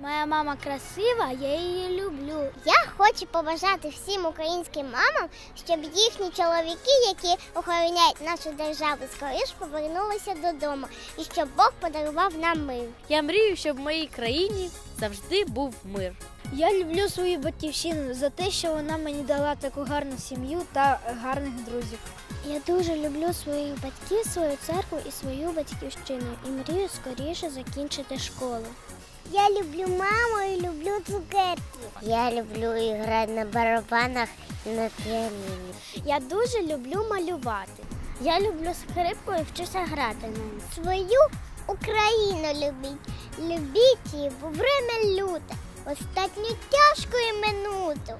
Моя мама красива, я її люблю. Я хочу побажати всім українським мамам, щоб їхні чоловіки, які охороняють нашу державу, скоріш повернулися додому, і щоб Бог подарував нам мир. Я мрію, щоб в моїй країні завжди був мир. Я люблю свою батьківщину за те, що вона мені дала таку гарну сім'ю та гарних друзів. Я дуже люблю своїх батьків, свою церкву і свою батьківщину і мрію скоріше закінчити школу. Я люблю маму і люблю цукерки. Я люблю іграти на барабанах і на піаніні. Я дуже люблю малювати. Я люблю скрипку і вчуся грати на ній. Свою Україну любіть. Любіть її, бо время люте. Остатню тяжку і минуту.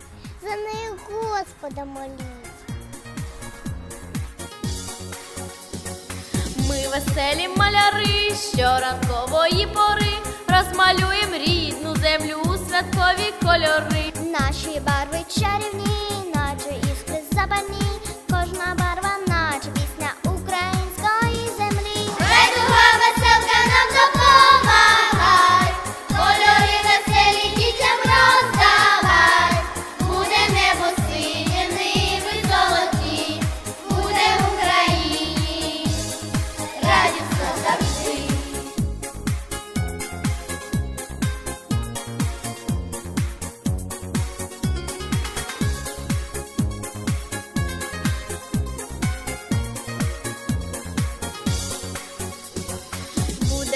За нею Господа моліть. Ми веселі маляри щоранкової пори, розмалюєм рідну землю у святкові кольори. Наші барви чарівні,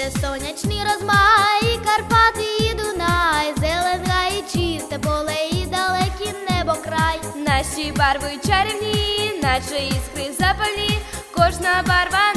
Буде сонячний розмай, Карпати і Дунай, зеленка і чисте поле, і далекі небо край. Наші барви чарівні, наче іскри запальні, кожна барва,